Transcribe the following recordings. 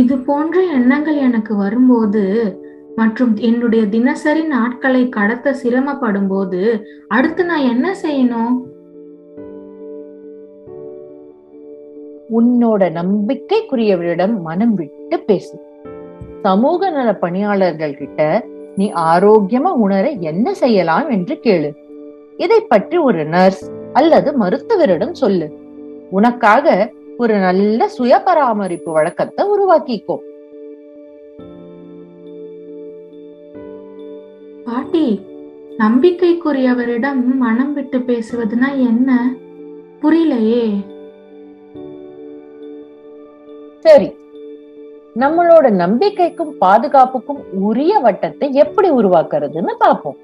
இது போன்ற எண்ணங்கள் எனக்கு வரும்போது மற்றும் என்னுடைய தினசரி நாட்களை கடத்த சிரமப்படும் போது அடுத்து நான் என்ன செய்யணும்? உன்னோட நம்பிக்கைக்குரியவரிடம் மனம் விட்டு பேசு. சமூக நல பணியாளர்கள் கிட்ட நீ ஆரோக்கியமா உணர என்ன செய்யலாம் என்று கேளு. இதை பற்றி ஒரு நர்ஸ் அல்லது மருத்துவரிடம் சொல்லு. உனக்காக ஒரு நல்ல சுய பராமரிப்பு வழக்கத்தை உருவாக்கிக்கோ. பாட்டி நம்பிக்கைக்குரியவரிடம் மனம் விட்டு பேசுவதுனா என்ன? புரியலையே. சரி. நம்மளோட நம்பிக்கைக்கும் பாதுகாப்புக்கும் உரிய வட்டத்தை எப்படி உருவாக்குறதுன்னு பாப்போம்.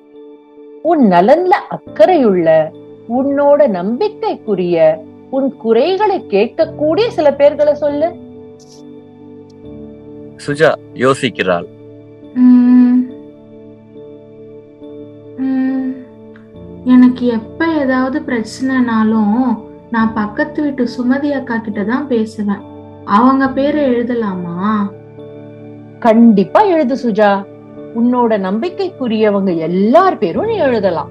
உன் நலன்ல அக்கறையுள்ள உன்னோட நம்பிக்கைக்குரிய உன் குறைகளை கேட்கக்கூடிய சில பேர்களை சொல்லு. சுஜா யோசிக்கிறாள். எனக்கு எப்ப ஏதாவது பிரச்சனைனாலும் நான் பக்கத்து வீட்டு சுமதி அக்கா கிட்ட தான் பேசுவேன். அவங்க பேரை எழுதலாமா? கண்டிப்பா எழுது சுஜா. உன்னோட நம்பிக்கைக்குரியவங்க எல்லார் பேரும் நீ எழுதலாம்.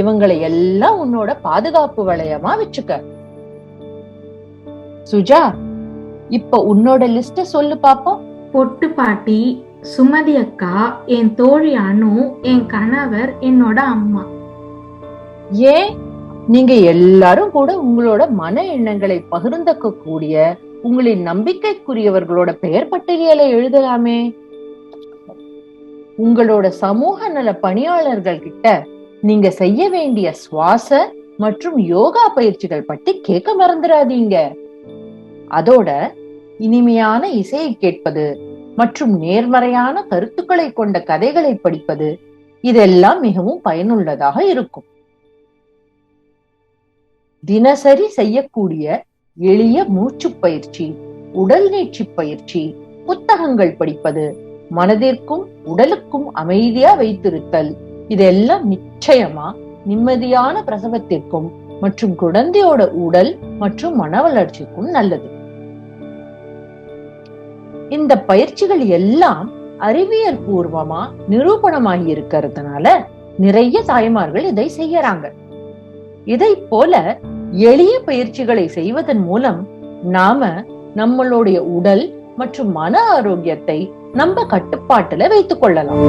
இவங்களை எல்லாம் உன்னோட பாதுகாப்பு வளையமா வச்சுக்க. சுஜா இப்ப உன்னோட லிஸ்ட சொல்லு பாப்போம். பொட்டு பாட்டி சுமதி அக்கா என் தோழி அனு என் கணவர் என்னோட அம்மா. ஏன்? நீங்க எல்லாரும் கூட உங்களோட மன எண்ணங்களை பகிர்ந்துக்க கூடிய உங்களின் நம்பிக்கைக்குரியவர்களோட பெயர் பட்டியலை எழுதலாமே. உங்களோட சமூக நல பணியாளர்கள் கிட்ட நீங்க செய்ய வேண்டிய சுவாச மற்றும் யோகா பயிற்சிகள் பற்றி கேட்க மறந்துடாதீங்க அதோட இனிமையான இசையை கேட்பது மற்றும் நேர்மறையான கருத்துக்களை கொண்ட கதைகளை படிப்பது இதெல்லாம் மிகவும் பயனுள்ளதாக இருக்கும். தினசரி செய்யக்கூடிய எளிய மூச்சு பயிற்சி உடல் நீட்சி பயிற்சி புத்தகங்கள் படிப்பது மனதிற்கும் உடலுக்கும் அமைதியா வைத்திருத்தல் இதெல்லாம் நிச்சயமா நிம்மதியான பிரசவத்திற்கும் மற்றும் குழந்தையோட உடல் மற்றும் மன வளர்ச்சிக்கும் நல்லது. இந்த பயிற்சிகள் எல்லாம் அறிவியல் பூர்வமா நிரூபணமாகி இருக்கிறதுனால நிறைய தாய்மார்கள் இதை செய்யறாங்க. இதை போல எளிய பயிற்சிகளை செய்வதன் மூலம் நாம நம்மளுடைய உடல் மற்றும் மன ஆரோக்கியத்தை நம்ம கட்டுப்பாட்டுல வைத்துக் கொள்ளலாம்.